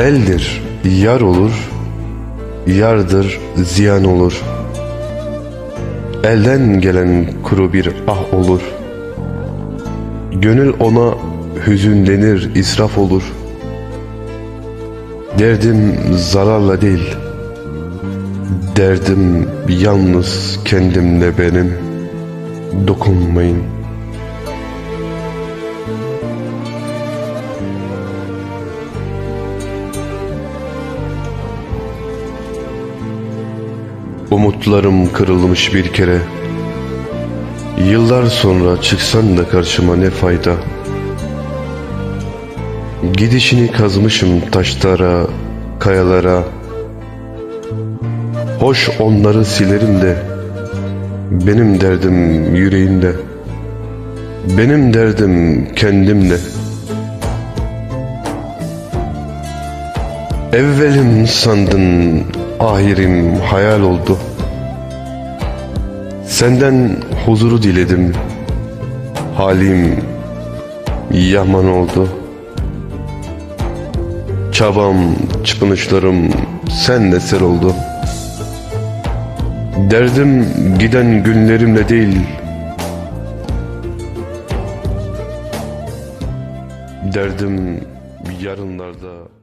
Eldir yar olur, yardır ziyan olur. Elden gelen kuru bir ah olur. Gönül ona hüzünlenir, israf olur. Derdim zararla değil, derdim yalnız kendimle benim. Dokunmayın. Umutlarım kırılmış bir kere. Yıllar sonra çıksan da karşıma ne fayda. Gidişini kazmışım taşlara, kayalara. Hoş onları silerim de benim derdim yüreğimde. Benim derdim kendimle. Evvelim sandın, ahirim hayal oldu. Senden huzuru diledim. Halim yaman oldu. Çabam, çırpınışlarım senle ser oldu. Derdim giden günlerimle değil. Derdim yarınlarda